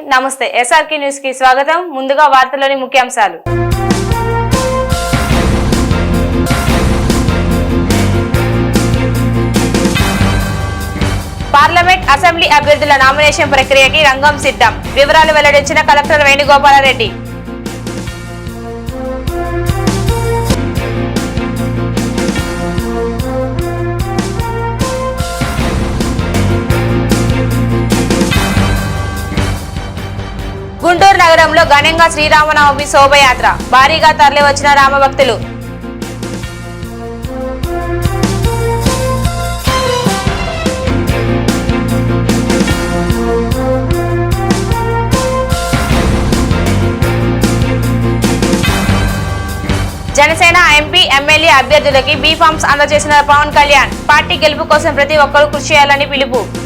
నమస్తే ఎస్ఆర్కే న్యూస్కి స్వాగతం. ముందుగా వార్తలోని ముఖ్యాంశాలు. పార్లమెంట్ అసెంబ్లీ అభ్యర్థుల నామినేషన్ ప్రక్రియకి రంగం సిద్ధం. వివరాలు వెల్లడించిన కలెక్టర్ వేణుగోపాలరెడ్డి. నగరంలో ఘనంగా శ్రీరామనవమి శోభయాత్ర. భారీగా తరలివచ్చిన రామభక్తులు. జనసేన ఎంపీ ఎమ్మెల్యే అభ్యర్థులకి బీఫామ్స్ అందజేసిన పవన్ కళ్యాణ్. పార్టీ గెలుపు కోసం ప్రతి ఒక్కరూ కృషి చేయాలని పిలుపు.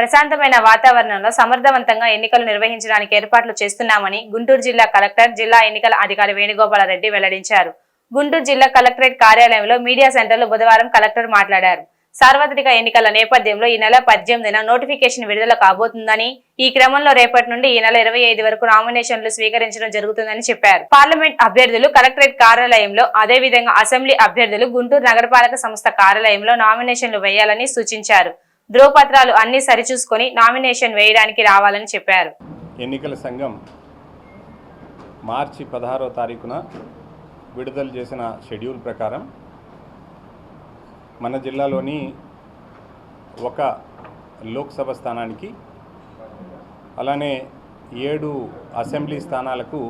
ప్రశాంతమైన వాతావరణంలో సమర్థవంతంగా ఎన్నికలు నిర్వహించడానికి ఏర్పాట్లు చేస్తున్నామని గుంటూరు జిల్లా కలెక్టర్ జిల్లా ఎన్నికల అధికారి వేణుగోపాలరెడ్డి వెల్లడించారు. గుంటూరు జిల్లా కలెక్టరేట్ కార్యాలయంలో మీడియా సెంటర్లో బుధవారం కలెక్టర్ మాట్లాడారు. సార్వత్రిక ఎన్నికల నేపథ్యంలో ఈ నెల పద్దెనిమిదిన నోటిఫికేషన్ విడుదల కాబోతుందని ఈ క్రమంలో రేపటి నుండి ఈ నెల ఇరవై ఐదు వరకు నామినేషన్లు స్వీకరించడం జరుగుతుందని చెప్పారు. పార్లమెంట్ అభ్యర్థులు కలెక్టరేట్ కార్యాలయంలో అదేవిధంగా అసెంబ్లీ అభ్యర్థులు గుంటూరు నగరపాలక సంస్థ కార్యాలయంలో నామినేషన్లు వేయాలని సూచించారు. ధ్రువపత్రాలు అన్ని సరిచూసుకొని నామినేషన్ వేయడానికి రావాలని చెప్పారు. ఎన్నికల సంఘం మార్చి పదహారో తారీఖున విడుదల చేసిన షెడ్యూల్ ప్రకారం మన జిల్లాలోని ఒక లోక్సభ స్థానానికి అలానే ఏడు అసెంబ్లీ స్థానాలకు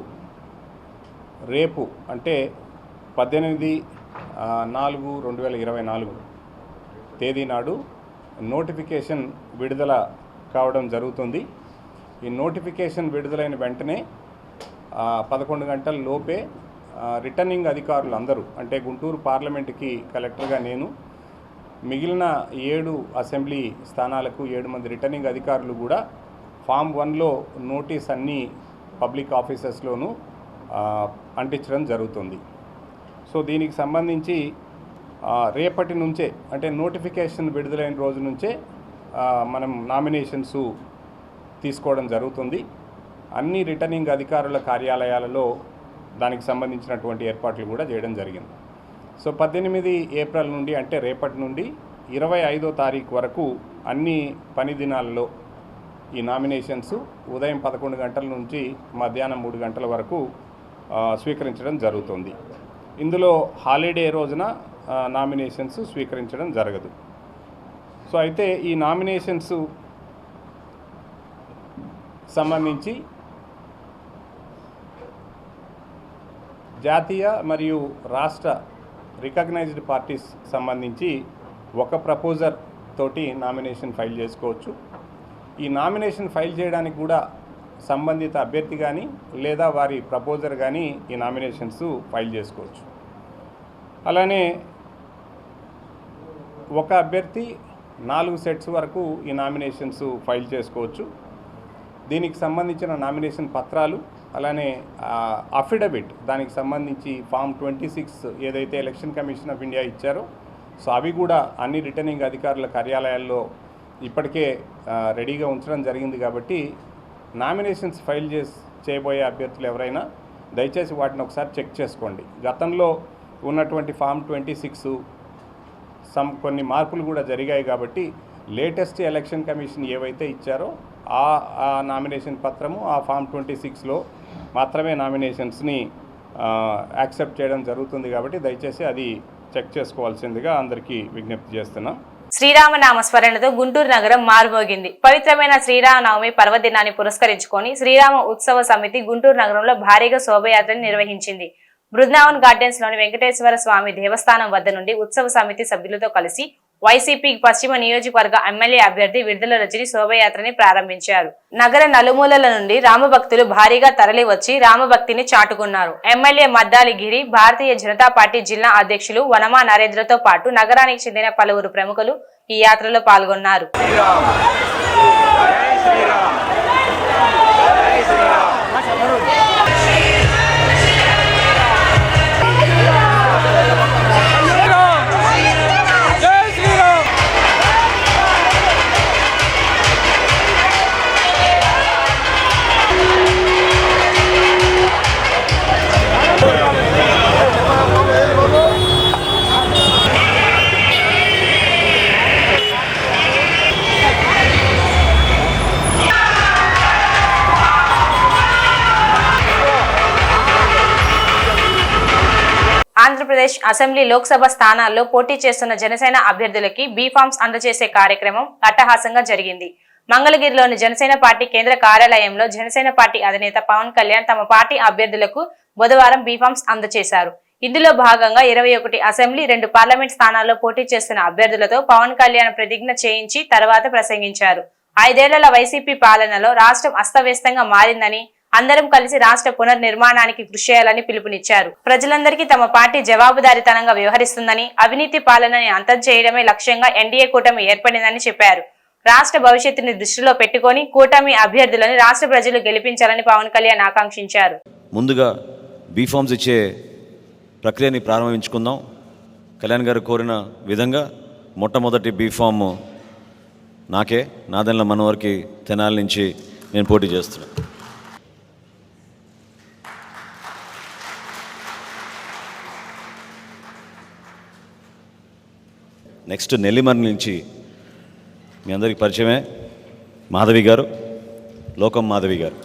రేపు అంటే పద్దెనిమిది నాలుగు రెండు వేల ఇరవై నాలుగు తేదీ నాడు నోటిఫికేషన్ విడుదల కావడం జరుగుతుంది. ఈ నోటిఫికేషన్ విడుదలైన వెంటనే పదకొండు గంటల లోపే రిటర్నింగ్ అధికారులు అందరూ అంటే గుంటూరు పార్లమెంటుకి కలెక్టర్గా నేను మిగిలిన ఏడు అసెంబ్లీ స్థానాలకు ఏడు మంది రిటర్నింగ్ అధికారులు కూడా ఫామ్ వన్లో నోటీస్ అన్నీ పబ్లిక్ ఆఫీసెస్లోనూ అంటించడం జరుగుతుంది. సో దీనికి సంబంధించి రేపటి నుంచే అంటే నోటిఫికేషన్ విడుదలైన రోజు నుంచే మనం నామినేషన్స్ తీసుకోవడం జరుగుతుంది. అన్ని రిటర్నింగ్ అధికారుల కార్యాలయాలలో దానికి సంబంధించినటువంటి ఏర్పాట్లు కూడా చేయడం జరిగింది. సో పద్దెనిమిది ఏప్రిల్ నుండి అంటే రేపటి నుండి ఇరవై ఐదో తారీఖు వరకు అన్ని పని దినాల్లో ఈ నామినేషన్స్ ఉదయం పదకొండు గంటల నుంచి మధ్యాహ్నం మూడు గంటల వరకు స్వీకరించడం జరుగుతుంది. ఇందులో హాలిడే రోజున నామినేషన్స్ స్వీకరించడం జరగదు. సో అయితే ఈ నామినేషన్స్ సంబంధించి జాతీయ మరియు రాష్ట్ర రికగ్నైజ్డ్ పార్టీస్ సంబంధించి ఒక ప్రపోజర్ తోటి నామినేషన్ ఫైల్ చేసుకోవచ్చు. ఈ నామినేషన్ ఫైల్ చేయడానికి కూడా సంబంధిత అభ్యర్థి కానీ లేదా వారి ప్రపోజర్ కానీ ఈ నామినేషన్స్ ఫైల్ చేసుకోవచ్చు. అలానే ఒక అభ్యర్థి నాలుగు సెట్స్ వరకు ఈ నామినేషన్స్ ఫైల్ చేసుకోవచ్చు. దీనికి సంబంధించిన నామినేషన్ పత్రాలు అలానే అఫిడవిట్ దానికి సంబంధించి ఫామ్ ట్వంటీ సిక్స్ ఏదైతే ఎలక్షన్ కమిషన్ ఆఫ్ ఇండియా ఇచ్చారో సో అవి కూడా అన్ని రిటర్నింగ్ అధికారుల కార్యాలయాల్లో ఇప్పటికే రెడీగా ఉంచడం జరిగింది కాబట్టి నామినేషన్స్ ఫైల్ చేసి చేయబోయే అభ్యర్థులు ఎవరైనా దయచేసి వాటిని ఒకసారి చెక్ చేసుకోండి. గతంలో ఉన్నటువంటి ఫామ్ ట్వంటీ సిక్స్ సమ్ కొన్ని మార్పులు కూడా జరిగాయి కాబట్టి లేటెస్ట్ ఎలక్షన్ కమిషన్ ఏవైతే ఇచ్చారో ఆ ఆ నామినేషన్ పత్రము ఆ ఫామ్ ట్వంటీ సిక్స్లో మాత్రమే నామినేషన్స్ని యాక్సెప్ట్ చేయడం జరుగుతుంది కాబట్టి దయచేసి అది చెక్ చేసుకోవాల్సిందిగా అందరికీ విజ్ఞప్తి చేస్తున్నాం. శ్రీరామనామ స్మరణతో గుంటూరు నగరం మారుమోగింది. పవిత్రమైన శ్రీరామనవమి పర్వదినాన్ని పురస్కరించుకొని శ్రీరామ ఉత్సవ సమితి గుంటూరు నగరంలో భారీగా శోభయాత్రను నిర్వహించింది. బృందావన్ గార్డెన్స్లోని వెంకటేశ్వర స్వామి దేవస్థానం వద్ద నుండి ఉత్సవ సమితి సభ్యులతో కలిసి వైసీపీ పశ్చిమ నియోజకవర్గ ఎమ్మెల్యే అభ్యర్థి విడుదల రజని శోభయాత్రని ప్రారంభించారు. నగర నలుమూలల నుండి రామభక్తులు భారీగా తరలి వచ్చి రామభక్తిని చాటుకున్నారు. ఎమ్మెల్యే మద్దాలి గిరి భారతీయ జనతా పార్టీ జిల్లా అధ్యక్షులు వనమా నరేంద్రతో పాటు నగరానికి చెందిన పలువురు ప్రముఖులు ఈ యాత్రలో పాల్గొన్నారు. ఆంధ్రప్రదేశ్ అసెంబ్లీ లోక్సభ స్థానాల్లో పోటీ చేస్తున్న జనసేన అభ్యర్థులకి బీఫామ్స్ అందజేసే కార్యక్రమం అట్టహాసంగా జరిగింది. మంగళగిరిలోని జనసేన పార్టీ కేంద్ర కార్యాలయంలో జనసేన పార్టీ అధినేత పవన్ కళ్యాణ్ తమ పార్టీ అభ్యర్థులకు బుధవారం బీఫామ్స్ అందజేశారు. ఇందులో భాగంగా ఇరవై ఒకటి అసెంబ్లీ రెండు పార్లమెంట్ స్థానాల్లో పోటీ చేస్తున్న అభ్యర్థులతో పవన్ కళ్యాణ్ ప్రతిజ్ఞ చేయించి తర్వాత ప్రసంగించారు. ఐదేళ్ళ వైసీపీ పాలనలో రాష్ట్రం అస్తవ్యస్తంగా మారిందని అందరం కలిసి రాష్ట్ర పునర్నిర్మాణానికి కృషి చేయాలని పిలుపునిచ్చారు. ప్రజలందరికీ తమ పార్టీ జవాబుదారితనంగా వ్యవహరిస్తుందని అవినీతి పాలనని అంతం చేయడమే లక్ష్యంగా ఎన్డీఏ కూటమి ఏర్పడిందని చెప్పారు. రాష్ట్ర భవిష్యత్తుని దృష్టిలో పెట్టుకొని కూటమి అభ్యర్థులను రాష్ట్ర ప్రజలు గెలిపించాలని పవన్ కళ్యాణ్ ఆకాంక్షించారు. ముందుగా బీఫామ్స్ ఇచ్చే ప్రక్రియని ప్రారంభించుకుందాం. కళ్యాణ్ గారు కోరిన విధంగా మొట్టమొదటి బీఫామ్ నాకే నాదెన్ల మనవరికి తెనాల నుంచి నేను పోటీ చేస్తున్నాను. నెక్స్ట్ నెల్లిమర్ నుంచి మీ అందరికి పరిచయమే మాధవి గారు లోకం మాధవి గారు.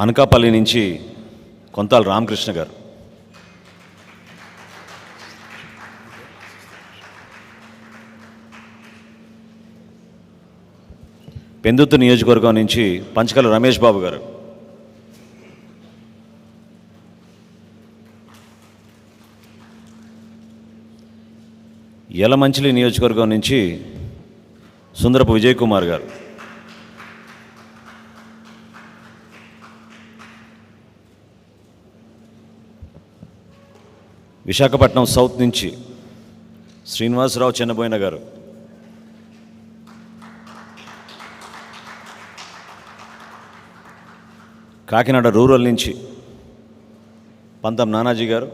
అనకాపల్లి నుంచి కొంతాల రామకృష్ణ గారు. పెందుతు నియోజకవర్గం నుంచి పంచకల రమేష్ బాబు గారు. యలమంచిలి నియోజకవర్గం నుంచి సుందరపు విజయ్ కుమార్ గారు. విశాఖపట్నం సౌత్ నుంచి శ్రీనివాసరావు చెన్నబోయిన గారు. కాకినాడ రూరల్ నుంచి పంతం నానాజీ గారు.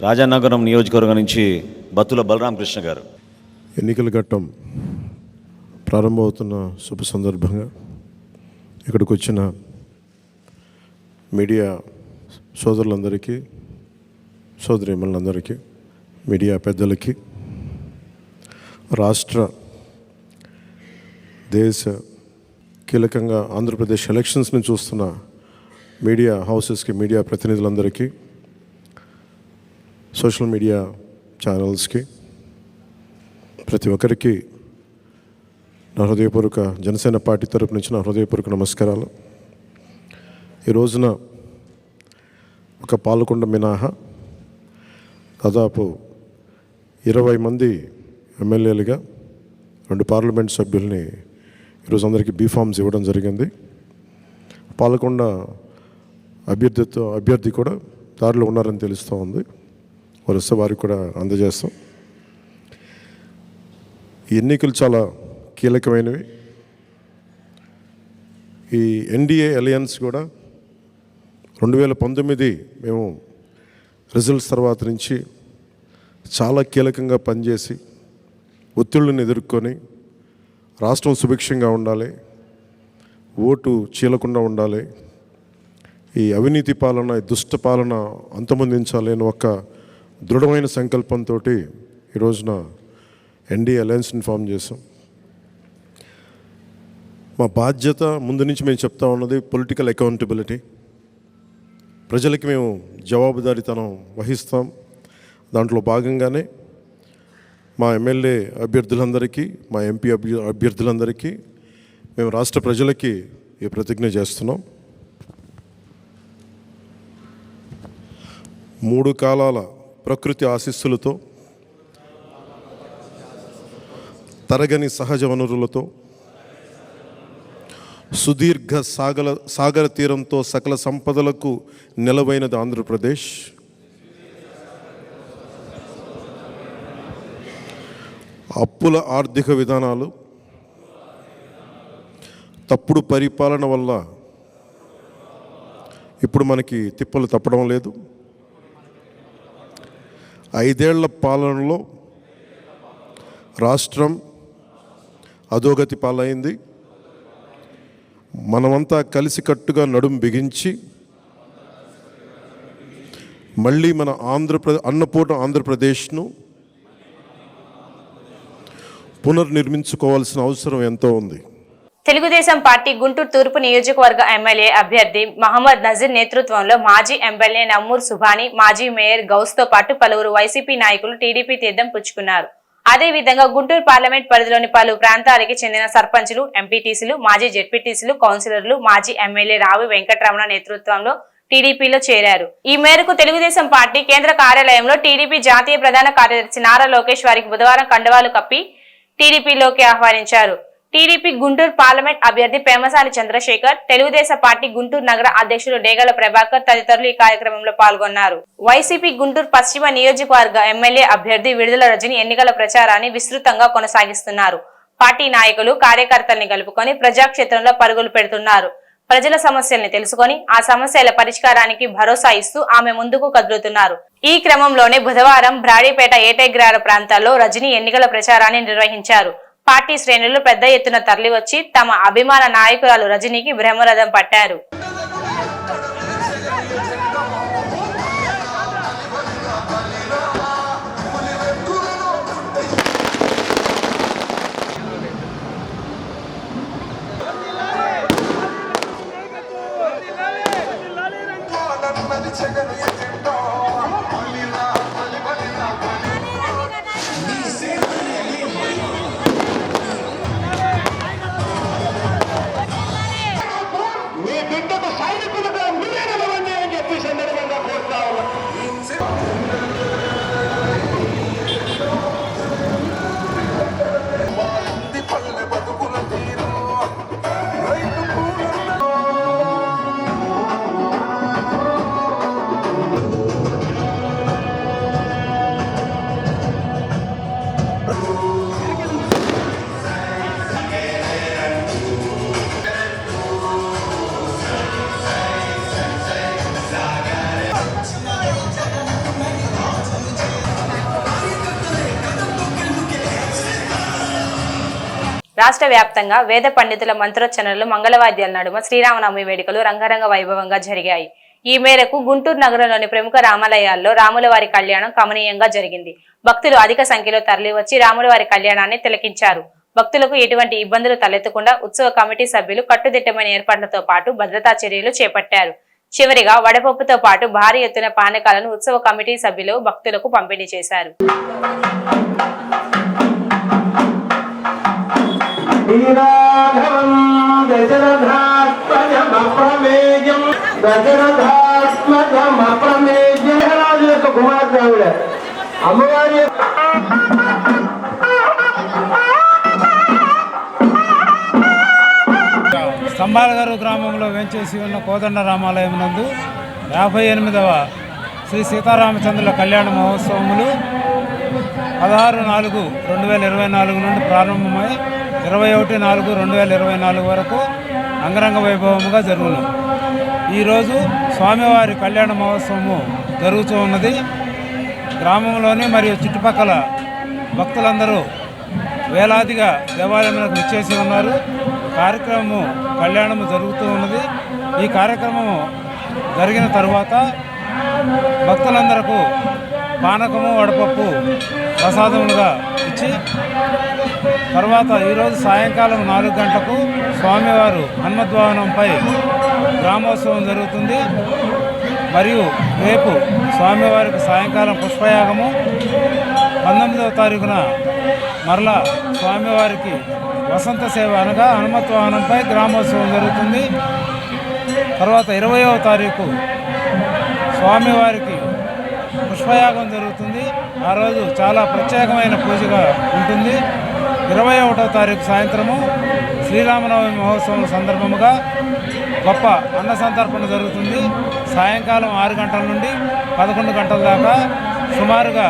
రాజానగరం నియోజకవర్గం నుంచి బత్తుల బలరామకృష్ణ గారు. ఎన్నికల ఘట్టం ప్రారంభమవుతున్న శుభ సందర్భంగా ఇక్కడికి వచ్చిన మీడియా సోదరులందరికీ సోదరిమణులందరికీ మీడియా పెద్దలకి రాష్ట్ర దేశ కీలకంగా ఆంధ్రప్రదేశ్ ఎలక్షన్స్ని చూస్తున్న మీడియా హౌసెస్కి మీడియా ప్రతినిధులందరికీ సోషల్ మీడియా ఛానల్స్కి ప్రతి ఒక్కరికి నా హృదయపూర్వక జనసేన పార్టీ తరపు నుంచి నా హృదయపూర్వక నమస్కారాలు. ఈ రోజున ఒక పాలకొండ మినహా దాదాపు ఇరవై మంది ఎమ్మెల్యేలుగా రెండు పార్లమెంట్ సభ్యుల్ని ఈరోజు అందరికీ బీఫామ్స్ ఇవ్వడం జరిగింది. పాలకొండ అభ్యర్థితో అభ్యర్థి కూడా దారిలో ఉన్నారని తెలుస్తూ ఉంది. వారు వస్తే వారికి కూడా అందజేస్తాం. ఈ ఎన్నికలు చాలా కీలకమైనవి. ఈ ఎన్డీఏ అలయన్స్ కూడా రెండు వేల పంతొమ్మిది మేము రిజల్ట్స్ తర్వాత నుంచి చాలా కీలకంగా పనిచేసి ఒత్తిళ్ళని ఎదుర్కొని రాష్ట్రం సుభిక్షంగా ఉండాలి ఓటు చీలకుండా ఉండాలి ఈ అవినీతి పాలన ఈ దుష్ట పాలన అంతమొందించాలి అని ఒక దృఢమైన సంకల్పంతో ఈ రోజున ఎన్డీఏ అలయన్స్ని ఫామ్ చేసాం మా బాధ్యత ముందు నుంచి మేము చెప్తా ఉన్నది పొలిటికల్ అకౌంటబిలిటీ. ప్రజలకి మేము జవాబుదారీతనం వహిస్తాం. దాంట్లో భాగంగానే మా ఎమ్మెల్యే అభ్యర్థులందరికీ మా ఎంపీ అభ్య అభ్యర్థులందరికీ మేము రాష్ట్ర ప్రజలకి ఈ ప్రతిజ్ఞ చేస్తున్నాం. మూడు కాలాల ప్రకృతి ఆశీస్సులతో తరగని సహజ వనరులతో సుదీర్ఘ సాగల సాగర తీరంతో సకల సంపదలకు నిలవైనది ఆంధ్రప్రదేశ్. అప్పుల ఆర్థిక విధానాలు తప్పుడు పరిపాలన వల్ల ఇప్పుడు మనకి తిప్పలు తప్పడం లేదు. ఐదేళ్ళ పాలనలో రాష్ట్రం అధోగతి పాలైంది. మనమంతా కలిసికట్టుగా నడుం బిగించి మళ్ళీ మన ఆంధ్రప్రదేశ్ అన్నపూర్ణ ఆంధ్రప్రదేశ్ను పునర్నిర్మించుకోవాల్సిన అవసరం ఎంతో ఉంది. తెలుగుదేశం పార్టీ గుంటూరు తూర్పు నియోజకవర్గ ఎమ్మెల్యే అభ్యర్థి మహమ్మద్ నజీర్ నేతృత్వంలో మాజీ ఎమ్మెల్యే నమ్మూర్ సుభాని మాజీ మేయర్ గౌస్తో పాటు పలువురు వైసీపీ నాయకులు టీడీపీ తీర్థం పుచ్చుకున్నారు. అదే విధంగా గుంటూరు పార్లమెంట్ పరిధిలోని పలు ప్రాంతాలకి చెందిన సర్పంచులు ఎంపీటీసీలు మాజీ జెడ్పీటీసీలు కౌన్సిలర్లు మాజీ ఎమ్మెల్యే రావి వెంకటరమణ నేతృత్వంలో టీడీపీలో చేరారు. ఈ మేరకు తెలుగుదేశం పార్టీ కేంద్ర కార్యాలయంలో టీడీపీ జాతీయ ప్రధాన కార్యదర్శి నారా లోకేష్ వారికి బుధవారం కండవాలు కప్పి టీడీపీలోకి ఆహ్వానించారు. టీడీపీ గుంటూరు పార్లమెంట్ అభ్యర్థి పేమసాని చంద్రశేఖర్ తెలుగుదేశం పార్టీ గుంటూరు నగర అధ్యక్షులు డేగల ప్రభాకర్ తదితరులు ఈ కార్యక్రమంలో పాల్గొన్నారు. వైసీపీ గుంటూరు పశ్చిమ నియోజకవర్గ ఎమ్మెల్యే అభ్యర్థి విడుదల రజని ఎన్నికల ప్రచారాన్ని విస్తృతంగా కొనసాగిస్తున్నారు. పార్టీ నాయకులు కార్యకర్తల్ని కలుపుకొని ప్రజాక్షేత్రంలో పరుగులు పెడుతున్నారు. ప్రజల సమస్యల్ని తెలుసుకొని ఆ సమస్యల పరిష్కారానికి భరోసా ఇస్తూ ఆమె ముందుకు కదులుతున్నారు. ఈ క్రమంలోనే బుధవారం బ్రాడీపేట ఏటెగ్రార ప్రాంతాల్లో రజనీ ఎన్నికల ప్రచారాన్ని నిర్వహించారు. పార్టీ శ్రేణులు పెద్ద ఎత్తున తరలివచ్చి తమ అభిమాన నాయకురాలు రజనీకి బ్రహ్మరథం పట్టారు. రాష్ట్ర వ్యాప్తంగా వేద పండితుల మంత్రోచ్చరణలు మంగళవాద్యాల నడుమ శ్రీరామనవమి వేడుకలు రంగరంగ వైభవంగా జరిగాయి. ఈ మేరకు గుంటూరు నగరంలోని ప్రముఖ రామాలయాల్లో రాములవారి కళ్యాణం కమనీయంగా జరిగింది. భక్తులు అధిక సంఖ్యలో తరలివచ్చి రాములవారి కళ్యాణాన్ని తిలకించారు. భక్తులకు ఎటువంటి ఇబ్బందులు తలెత్తకుండా ఉత్సవ కమిటీ సభ్యులు కట్టుదిట్టమైన ఏర్పాట్లతో పాటు భద్రతా చర్యలు చేపట్టారు. చివరిగా వడపప్పుతో పాటు భారీ ఎత్తున పానకాలను ఉత్సవ కమిటీ సభ్యులు భక్తులకు పంపిణీ చేశారు. శ్రీరాఘవం దశరథాత్మజమప్రమేయం. దశరథాత్మజమప్రమేయం. రాజు యొక్క కుమార్తె ఆవిడ? అమ్మవారి యొక్క స్తంభాలగారు గ్రామంలో వెంచేసి ఉన్న కోదండ రామాలయం నందు యాభై ఎనిమిదవ శ్రీ సీతారామచంద్రుల కళ్యాణ మహోత్సవములు పదహారు నాలుగు రెండు వేల ఇరవై నాలుగు నుండి ప్రారంభమై ఇరవై ఒకటి నాలుగు రెండు వేల ఇరవై నాలుగు వరకు అంగరంగ వైభవముగా జరుగును. ఈరోజు స్వామివారి కళ్యాణ మహోత్సవము జరుగుతూ ఉన్నది. గ్రామంలోని మరియు చుట్టుపక్కల భక్తులందరూ వేలాదిగా దేవాలయంలోకి విచ్చేసి ఉన్నారు. కార్యక్రమము కళ్యాణము జరుగుతూ ఉన్నది. ఈ కార్యక్రమము జరిగిన తరువాత భక్తులందరకు పానకము వడపప్పు ప్రసాదములుగా ఇచ్చి తర్వాత ఈరోజు సాయంకాలం నాలుగు గంటలకు స్వామివారు హనుమద్వాహనంపై గ్రామోత్సవం జరుగుతుంది. మరియు రేపు స్వామివారికి సాయంకాలం పుష్పయాగము. పంతొమ్మిదవ తారీఖున మరలా స్వామివారికి వసంత సేవ అనగా హనుమత్ వాహనంపై గ్రామోత్సవం జరుగుతుంది. తర్వాత ఇరవయవ తారీఖు స్వామివారికి పుష్పయాగం జరుగుతుంది. ఆ రోజు చాలా ప్రత్యేకమైన పూజగా ఉంటుంది. ఇరవై ఒకటో తారీఖు సాయంత్రము శ్రీరామనవమి మహోత్సవం సందర్భముగా గొప్ప అన్న సంతర్పణ జరుగుతుంది. సాయంకాలం ఆరు గంటల నుండి పదకొండు గంటల దాకా సుమారుగా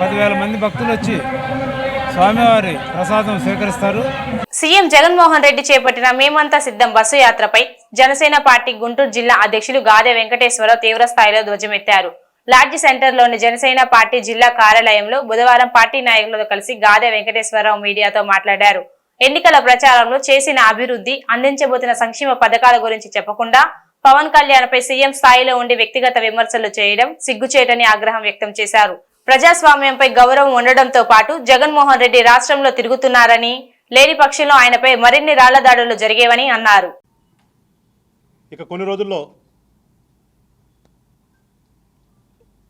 పదివేల మంది భక్తులు వచ్చి స్వామివారి ప్రసాదం స్వీకరిస్తారు. సీఎం జగన్మోహన్ రెడ్డి చేపట్టిన మేమంతా సిద్ధం బస్సు యాత్రపై జనసేన పార్టీ గుంటూరు జిల్లా అధ్యక్షులు గాదె వెంకటేశ్వరరావు తీవ్ర స్థాయిలో ధ్వజమెత్తారు. లాడ్జి సెంటర్లోని జనసేన పార్టీ జిల్లా కార్యాలయంలో బుధవారం పార్టీ నాయకులతో కలిసి గాదె వెంకటేశ్వరరావు మీడియాతో మాట్లాడారు. ఎన్నికల ప్రచారంలో చేసిన అభివృద్ధి అందించబోతున్న సంక్షేమ పథకాల గురించి చెప్పకుండా పవన్ కళ్యాణ్ పై సీఎం స్థాయిలో ఉండి వ్యక్తిగత విమర్శలు చేయడం సిగ్గుచేటని ఆగ్రహం వ్యక్తం చేశారు. ప్రజాస్వామ్యంపై గౌరవం ఉండడంతో పాటు జగన్మోహన్ రెడ్డి రాష్ట్రంలో తిరుగుతున్నారని లేని పక్షంలో ఆయనపై మరిన్ని రాళ్ళ దాడులు జరిగేవని అన్నారు. ఇక కొన్ని రోజుల్లో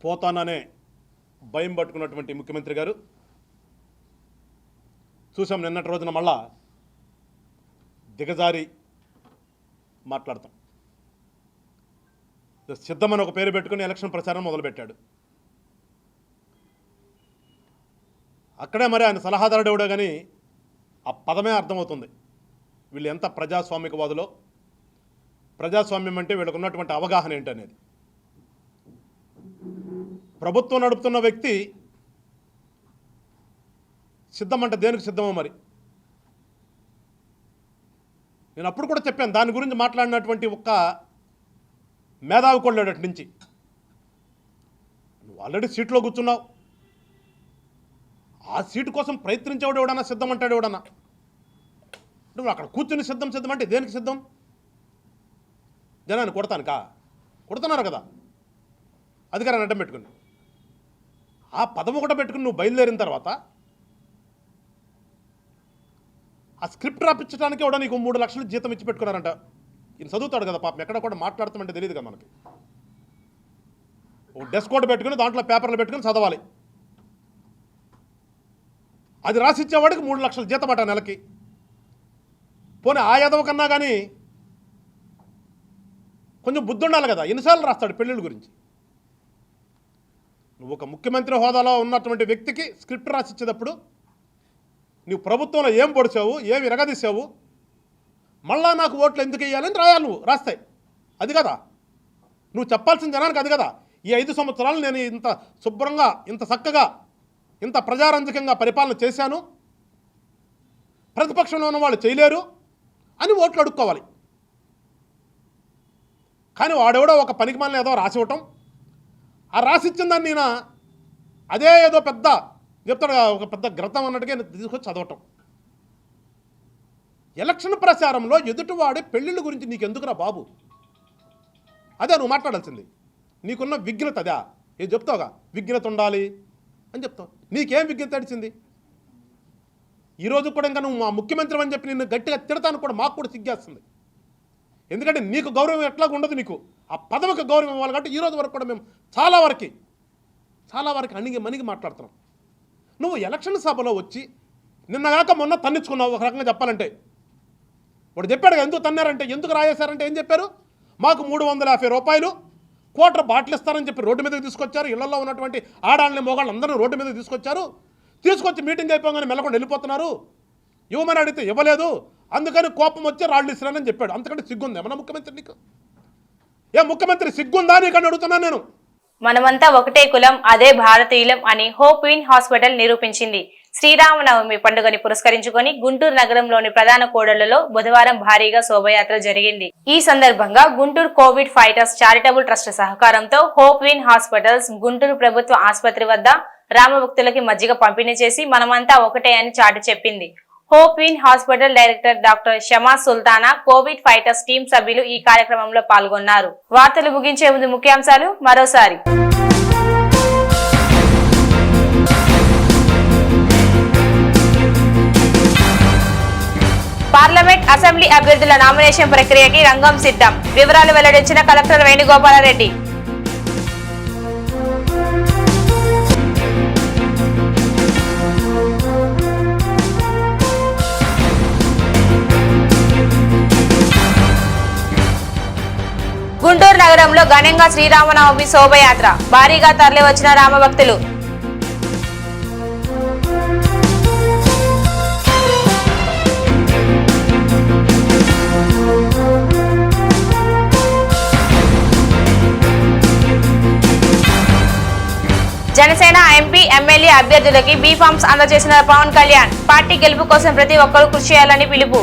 పోతాననే భయం పట్టుకున్నటువంటి ముఖ్యమంత్రి గారు. చూసాం నిన్నటి రోజున మళ్ళా దిగజారి మాట్లాడతాం. సిద్ధమని ఒక పేరు పెట్టుకుని ఎలక్షన్ ప్రచారం మొదలుపెట్టాడు. అక్కడే మరి ఆయన సలహాదారుడు ఎవడో కానీ ఆ పదమే అర్థమవుతుంది. వీళ్ళు ఎంత ప్రజాస్వామికవాదులో ప్రజాస్వామ్యం అంటే వీళ్ళకు ఉన్నటువంటి అవగాహన ఏంటనేది. ప్రభుత్వం నడుపుతున్న వ్యక్తి సిద్ధమంటే దేనికి సిద్ధమో మరి? నేను అప్పుడు కూడా చెప్పాను దాని గురించి మాట్లాడినటువంటి ఒక్క మేధావి కొళ్ళాడు అటు నుంచి. నువ్వు ఆల్రెడీ సీట్లో కూర్చున్నావు. ఆ సీటు కోసం ప్రయత్నించేవాడు ఎవడన్నా సిద్ధం అంటాడు ఎవడన్నా? నువ్వు అక్కడ కూర్చుని సిద్ధం సిద్ధం అంటే దేనికి సిద్ధం? జనాన్ని కొడతానుకా? కొడుతున్నారు కదా? అధికారాన్ని అడ్డం పెట్టుకుని. ఆ పదం ఒకట పెట్టుకుని నువ్వు బయలుదేరిన తర్వాత ఆ స్క్రిప్ట్ రాపించడానికి కూడా నీకు మూడు లక్షలు జీతం ఇచ్చి పెట్టుకున్నారంట. ఈయన చదువుతాడు కదా పాపం. ఎక్కడ కూడా మాట్లాడతామంటే తెలియదు కదా మనకి. ఒక డెస్క్ కోడ్ పెట్టుకుని దాంట్లో పేపర్లు పెట్టుకుని చదవాలి. అది రాసిచ్చేవాడికి మూడు లక్షలు జీతం అట నెలకి. పోనీ ఆ యదవ కన్నా కానీ కొంచెం బుద్ధి ఉండాలి కదా. ఎన్నిసార్లు రాస్తాడు పెళ్ళిళ్ళ గురించి? నువ్వు ఒక ముఖ్యమంత్రి హోదాలో ఉన్నటువంటి వ్యక్తికి స్క్రిప్ట్ రాసిచ్చేటప్పుడు నువ్వు ప్రభుత్వంలో ఏం పొడిచావు ఏమి ఇరగదీసావు మళ్ళా నాకు ఓట్లు ఎందుకు వేయాలని రాయాలి నువ్వు రాస్తాయి. అది కదా. నువ్వు చెప్పాల్సిన జనానికి అది కదా. ఈ ఐదు సంవత్సరాలు నేను ఇంత శుభ్రంగా ఇంత చక్కగా ఇంత ప్రజారంజకంగా పరిపాలన చేశాను. ప్రతిపక్షంలో ఉన్న వాళ్ళు చేయలేరు అని ఓట్లు అడుక్కోవాలి. కానీ వాడెవడో ఒక పనికి మళ్ళీ ఏదో రాసివ్వటం ఆ రాసిచ్చిన దాన్ని నేను అదే ఏదో పెద్ద చెప్తాడు ఒక పెద్ద గ్రంథం అన్నట్టుగా నేను తీసుకొచ్చి చదవటం. ఎలక్షన్ ప్రచారంలో ఎదుటివాడే పెళ్ళిళ్ళ గురించి నీకు ఎందుకురా బాబు? అదే నువ్వు మాట్లాడాల్సింది. నీకున్న విఘ్నత అదా. ఏం చెప్తావుగా? విఘ్నత ఉండాలి అని చెప్తావు. నీకేం విఘ్నత అడిచింది ఈరోజు కూడా ఇంకా నువ్వు మా ముఖ్యమంత్రి అని చెప్పి నిన్ను గట్టిగా తిడతాను కూడా మాకు కూడా సిగ్గేస్తుంది. ఎందుకంటే నీకు గౌరవం ఎట్లా ఉండదు నీకు. ఆ పదవికి గౌరవం ఇవ్వాలి కాబట్టి ఈరోజు వరకు కూడా మేము చాలా వరకు. చాలా వరకు అణిగి మణిగి మాట్లాడుతున్నాం. నువ్వు ఎలక్షన్ సభలో వచ్చి నిన్నగాక మొన్న తన్నించుకున్నావు ఒక రకంగా చెప్పాలంటే. వాడు చెప్పాడు కదా, ఎందుకు తన్నారంటే ఎందుకు రాయేశారంటే ఏం చెప్పారు? మాకు మూడు వందల యాభై రూపాయలు కోటర్ బాటిల్ ఇస్తారని చెప్పి రోడ్డు మీదకి తీసుకొచ్చారు. ఇళ్ళలో ఉన్నటువంటి ఆడాళ్ళని మొగాళ్ళు అందరూ రోడ్డు మీదకి తీసుకొచ్చారు. తీసుకొచ్చి మీటింగ్ అయిపోగానే మెల్లకుండా వెళ్ళిపోతున్నారు. ఇవ్వమని అడిగితే ఇవ్వలేదు. అందుకని కోపం వచ్చి రాళ్ళు ఇస్తున్నానని చెప్పాడు. అంతకంటే సిగ్గుంది ఏమన్నా ముఖ్యమంత్రి నీకు? ఏ ముఖ్యమంత్రి సిగ్గుందా నీకని అడుగుతున్నాను నేను. మనమంతా ఒకటే కులం అదే భారతీయులం అని హోప్ ఇన్ హాస్పిటల్ నిరూపించింది. శ్రీరామనవమి పండుగని పురస్కరించుకొని గుంటూరు నగరంలోని ప్రధాన కూడళ్ళలో బుధవారం భారీగా శోభయాత్ర జరిగింది. ఈ సందర్భంగా Guntur covid fighters charitable trust సహకారంతో హోప్ విన్ హాస్పిటల్స్ గుంటూరు ప్రభుత్వ ఆసుపత్రి వద్ద రామభక్తులకి మజ్జిగ పంపిణీ చేసి మనమంతా ఒకటే అని చాటి చెప్పింది. Hope win hospital director doctor Shama Sultana covid fighters team సభ్యులు ఈ కార్యక్రమంలో పాల్గొన్నారు. వార్తలు ముగించే ముందు ముఖ్యాంశాలు మరోసారి. పార్లమెంట్ అసెంబ్లీ అభ్యర్థుల నామినేషన్ ప్రక్రియకి రంగం సిద్ధం. వివరాలు వెల్లడించిన కలెక్టర్ వేణుగోపాలరెడ్డి. గుంటూరు నగరంలో ఘనంగా శ్రీరామనవమి శోభయాత్ర. భారీగా తరలివచ్చిన రామభక్తులు. జనసేన ఎంపీ ఎమ్మెల్యే అభ్యర్థులకి బీఫామ్స్ అందజేసిన పవన్ కళ్యాణ్. పార్టీ గెలుపు కోసం ప్రతి ఒక్కరూ కృషి చేయాలని పిలుపు.